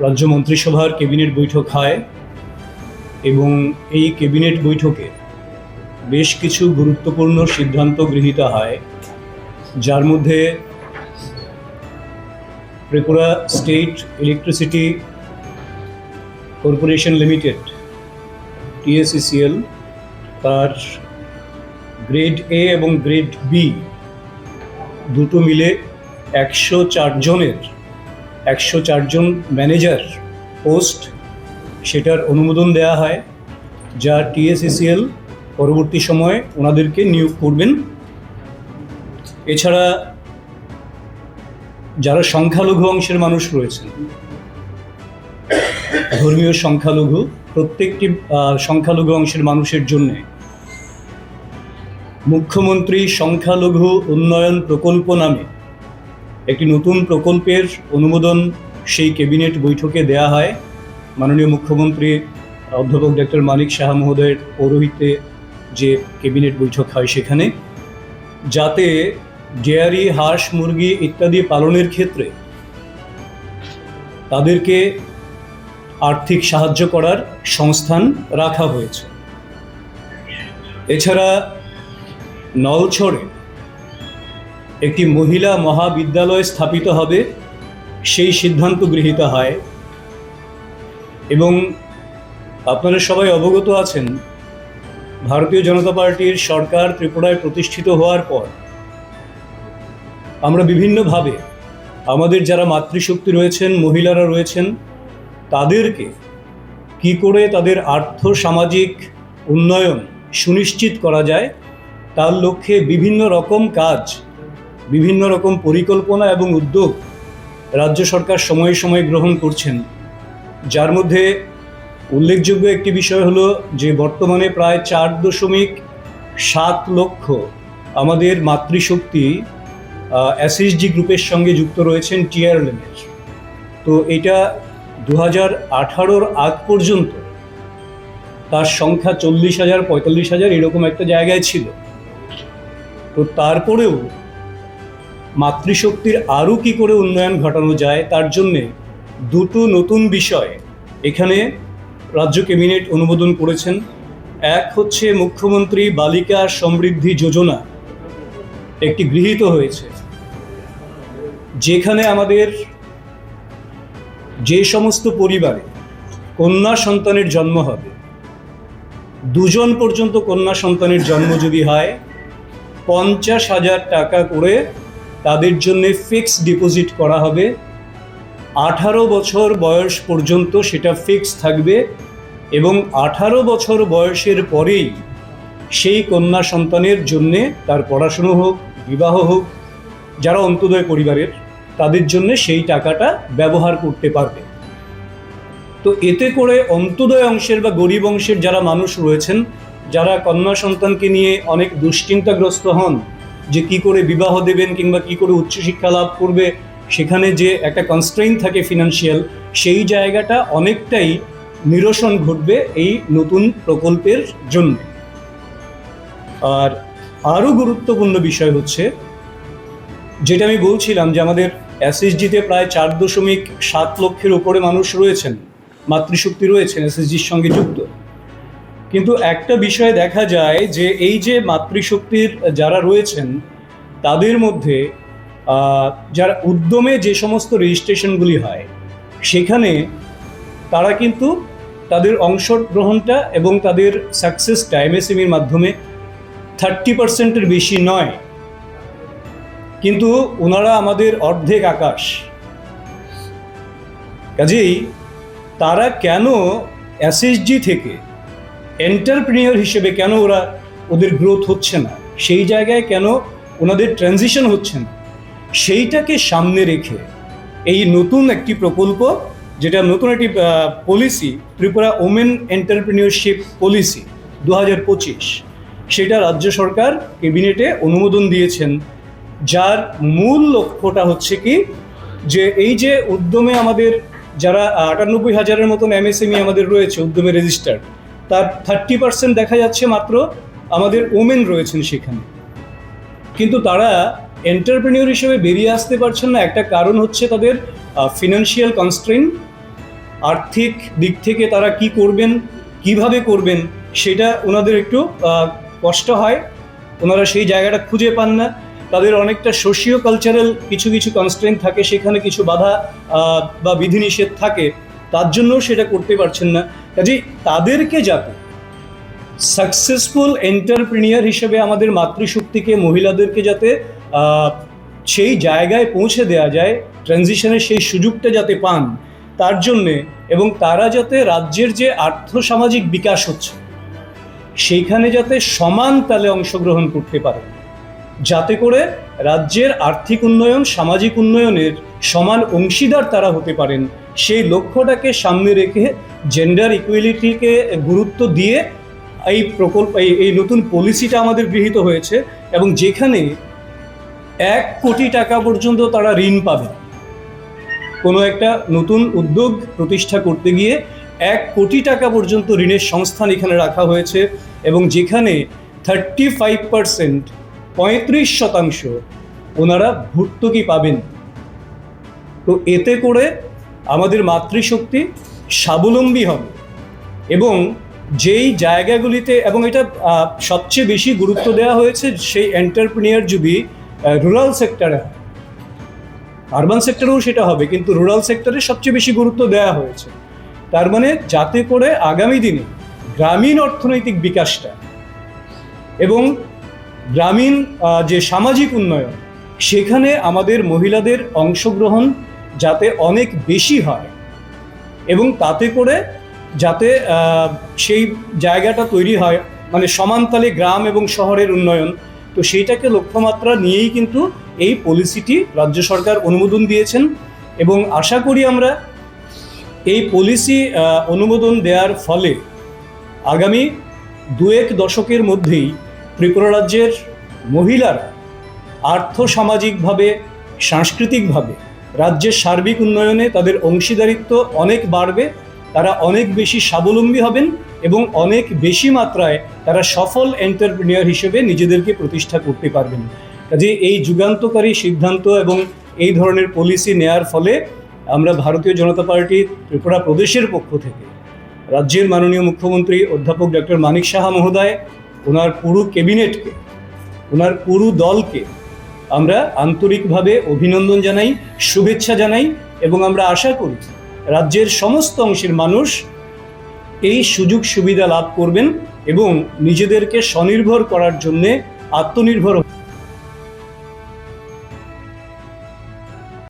রাজ্য মন্ত্রিসভার ক্যাবিনেট বৈঠক হয় এবং এই ক্যাবিনেট বৈঠকে বেশ কিছু গুরুত্বপূর্ণ সিদ্ধান্ত গৃহীত হয়, যার মধ্যে Tripura state electricity corporation limited TSECL তার গ্রেড এ এবং গ্রেড বি দুটো মিলে একশো চারজনের একশো চারজন ম্যানেজার পোস্ট সেটার অনুমোদন দেওয়া হয়, যা টিএসইসিএল পরবর্তী সময়ে ওনাদেরকে নিয়োগ করবেন। এছাড়া যারা সংখ্যালঘু অংশের মানুষ রয়েছেন, ধর্মীয় সংখ্যালঘু, প্রত্যেকটি সংখ্যালঘু অংশের মানুষের জন্যে মুখ্যমন্ত্রী সংখ্যালঘু উন্নয়ন প্রকল্প নামে একটি নতুন প্রকল্পের অনুমোদন সেই ক্যাবিনেট বৈঠকে দেয়া হয়। মাননীয় মুখ্যমন্ত্রী, অধ্যাপক ডক্টর মানিক শাহ মহোদয়ের পৌরোহিত্যে যে ক্যাবিনেট বৈঠক হয় সেখানে। যাতে ডেয়ারি, হাঁস, মুরগি ইত্যাদি পালনের ক্ষেত্রে তাদেরকে আর্থিক সাহায্য করার সংস্থান রাখা হয়েছে। এছাড়া নলছড়ে একটি মহিলা মহাবিদ্যালয় স্থাপিত হবে, সেই সিদ্ধান্ত গৃহীত হয়। এবং আপনারা সবাই অবগত আছেন, ভারতীয় জনতা পার্টির সরকার ত্রিপুরায় প্রতিষ্ঠিত হওয়ার পর, আমরা বিভিন্নভাবে আমাদের যারা মাতৃশক্তি রয়েছেন, মহিলারা রয়েছেন, তাদেরকে কি করে তাদের আর্থ সামাজিক উন্নয়ন সুনিশ্চিত করা যায়, তার লক্ষ্যে বিভিন্ন রকম কাজ বিভিন্ন রকম পরিকল্পনা এবং উদ্যোগ রাজ্য সরকার সময়ে সময়ে গ্রহণ করছেন। যার মধ্যে উল্লেখযোগ্য একটি বিষয় হলো যে, বর্তমানে প্রায় চার দশমিক সাত লক্ষ আমাদের মাতৃশক্তি এসএসজি গ্রুপের সঙ্গে যুক্ত রয়েছেন টিআরএলের তো এটা দু হাজার আঠারোর আগ পর্যন্ত তার সংখ্যা চল্লিশ হাজার, পঁয়তাল্লিশ হাজার এরকম একটা জায়গায় ছিল। তো তারপরেও মাতৃশক্তির আরও কি করে উন্নয়ন ঘটানো যায় তার জন্যে দুটো নতুন বিষয় এখানে রাজ্য ক্যাবিনেট অনুমোদন করেছেন। এক হচ্ছে মুখ্যমন্ত্রী বালিকা সমৃদ্ধি যোজনা একটি গৃহীত হয়েছে, যেখানে আমাদের যে সমস্ত পরিবারে কন্যা সন্তানের জন্ম হবে, দুজন পর্যন্ত কন্যা সন্তানের জন্ম যদি হয়, পঞ্চাশ হাজার টাকা করে তাদের জন্য ফিক্স ডিপোজিট করা হবে। আঠারো বছর বয়স পর্যন্ত সেটা ফিক্স থাকবে এবং আঠারো বছর বয়সের পরেই সেই কন্যা সন্তানের জন্যে তার পড়াশুনো হোক, বিবাহ হোক, যারা অন্তোদয় পরিবারের, তাদের জন্য সেই টাকাটা ব্যবহার করতে পারবে। তো এতে করে অন্তোদয় অংশের বা গরিব অংশের যারা মানুষ রয়েছেন, যারা কন্যা সন্তানকে নিয়ে অনেক দুশ্চিন্তাগ্রস্ত হন যে কি করে বিবাহ দেবেন কিংবা কি করে উচ্চশিক্ষা লাভ করবে, সেখানে যে একটা কনস্ট্রেইন থাকে ফিনান্সিয়াল সেই জায়গাটা অনেকটাই নিরসন ঘটবে এই নতুন প্রকল্পের জন্য। আর আরও গুরুত্বপূর্ণ বিষয় হচ্ছে, যেটা আমি বলছিলাম যে আমাদের এসএসজিতে প্রায় চার দশমিক সাত লক্ষের উপরে মানুষ রয়েছেন, মাতৃশক্তি রয়েছেন এসএসজির সঙ্গে যুক্ত। কিন্তু একটা বিষয় দেখা যায় যে এই যে মাতৃশক্তির যারা রয়েছেন, তাদের মধ্যে যারা উদ্যমে যে সমস্ত রেজিস্ট্রেশনগুলি হয়, সেখানে তারা কিন্তু তাদের অংশগ্রহণটা এবং তাদের সাকসেসটা এমএসএমইর মাধ্যমে থার্টি পার্সেন্টের বেশি নয়। কিন্তু ওনারা আমাদের অর্ধেক আকাশ। কাজেই তারা কেন এসএসজি থেকে এন্টারপ্রিনিয়র হিসেবে কেন ওরা ওদের গ্রোথ হচ্ছে না? সেই জায়গায় কেন ওনাদের ট্রানজিশন হচ্ছে না? সেইটাকে সামনে রেখে এই নতুন একটি প্রকল্প, যেটা নতুন একটি policy Tripura women entrepreneurship policy দু হাজার পঁচিশ, সেটা রাজ্য সরকার ক্যাবিনেটে অনুমোদন দিয়েছেন। যার মূল লক্ষ্যটা হচ্ছে কি? যে এই যে উদ্যমে আমাদের যারা আটানব্বই হাজারের মতন এমএসএমই আমাদের রয়েছে, উদ্যমে রেজিস্টার্ড তার থার্টি পার্সেন্ট দেখা যাচ্ছে মাত্র আমাদের ওমেন রয়েছেন সেখানে। কিন্তু তারা এন্টারপ্রেনিয়র হিসেবে বেরিয়ে আসতে পারছেন না। একটা কারণ হচ্ছে তাদের ফিনান্সিয়াল কনস্ট্রেন আর্থিক দিক থেকে তারা কি করবেন, কীভাবে করবেন, সেটা ওনাদের একটু কষ্ট হয়। ওনারা সেই জায়গাটা খুঁজে পান না। তাদের অনেকটা সোশিও কালচারাল কিছু কিছু কনস্ট্রেন্ট থাকে। সেখানে কিছু বাধা বা বিধিনিষেধ থাকে। তার জন্যও সেটা করতে পারছেন না। কাজে তাদেরকে যাতে সাকসেসফুল এন্টারপ্রিনিয়ার হিসেবে আমাদের মাতৃশক্তিকে, মহিলাদেরকে যাতে সেই জায়গায় পৌঁছে দেওয়া যায় ট্রানজিশনের সেই সুযোগটা যাতে পান, তার জন্যে এবং তারা যাতে রাজ্যের যে আর্থসামাজিক বিকাশ হচ্ছে, সেইখানে যাতে সমান তালে অংশগ্রহণ করতে পারে। যাতে করে রাজ্যের আর্থিক উন্নয়ন, সামাজিক উন্নয়নের সমান অংশীদার তারা হতে পারেন। সেই লক্ষ্যটাকে সামনে রেখে জেন্ডার ইকুয়ালিটিকে গুরুত্ব দিয়ে এই প্রকল্প, এই নতুন পলিসিটা আমাদের গৃহীত হয়েছে এবং যেখানে এক কোটি টাকা পর্যন্ত তারা ঋণ পাবে। কোনো একটা নতুন উদ্যোগ প্রতিষ্ঠা করতে গিয়ে এক কোটি টাকা পর্যন্ত ঋণের সংস্থান এখানে রাখা হয়েছে এবং যেখানে থার্টি ফাইভ পার্সেন্ট পঁয়ত্রিশ শতাংশ ওনারা ভর্তুকি পাবেন। তো এতে করে আমাদের মাতৃশক্তি স্বাবলম্বী হবে এবং যেই জায়গাগুলিতে এবং এটা সবচেয়ে বেশি গুরুত্ব দেওয়া হয়েছে সেই এন্টারপ্রিনিয়ার যদি রুরাল সেক্টরে আরবান সেক্টরেও সেটা হবে, কিন্তু রুরাল সেক্টরে সবচেয়ে বেশি গুরুত্ব দেওয়া হয়েছে। তার মানে যাতে করে আগামী দিনে গ্রামীণ অর্থনৈতিক বিকাশটা এবং গ্রামীণ যে সামাজিক উন্নয়ন, সেখানে আমাদের মহিলাদের অংশগ্রহণ যাতে অনেক বেশি হয় এবং তাতে করে যাতে সেই জায়গাটা তৈরি হয় মানে সমানতালে গ্রাম এবং শহরের উন্নয়ন। তো সেইটাকে লক্ষ্যমাত্রা নিয়েই কিন্তু এই পলিসিটি রাজ্য সরকার অনুমোদন দিয়েছেন এবং আশা করি আমরা এই পলিসি অনুমোদন দেওয়ার ফলে আগামী দু এক দশকের মধ্যেই ত্রিপুরা রাজ্যের মহিলারা আর্থসামাজিকভাবে, সাংস্কৃতিকভাবে, রাজ্যের সার্বিক উন্নয়নে তাদের অংশীদারিত্ব অনেক বাড়বে, তারা অনেক বেশি স্বাবলম্বী হবেন এবং অনেক বেশি মাত্রায় তারা সফল এন্টারপ্রিনিয়র হিসেবে নিজেদেরকে প্রতিষ্ঠা করতে পারবেন। কাজে এই যুগান্তকারী সিদ্ধান্ত এবং এই ধরনের পলিসি নেয়ার ফলে আমরা ভারতীয় জনতা পার্টি ত্রিপুরা প্রদেশের পক্ষ থেকে রাজ্যের মাননীয় মুখ্যমন্ত্রী অধ্যাপক ডক্টর মানিক সাহা মহোদয় ওনার পুরো ক্যাবিনেটকে, ওনার পুরো দলকে আমরা আন্তরিকভাবে অভিনন্দন জানাই, শুভেচ্ছা জানাই এবং আমরা আশা করি রাজ্যের সমস্ত অংশের মানুষ এই সুযোগ সুবিধা লাভ করবেন এবং নিজেদেরকে স্বনির্ভর করার জন্যে আত্মনির্ভর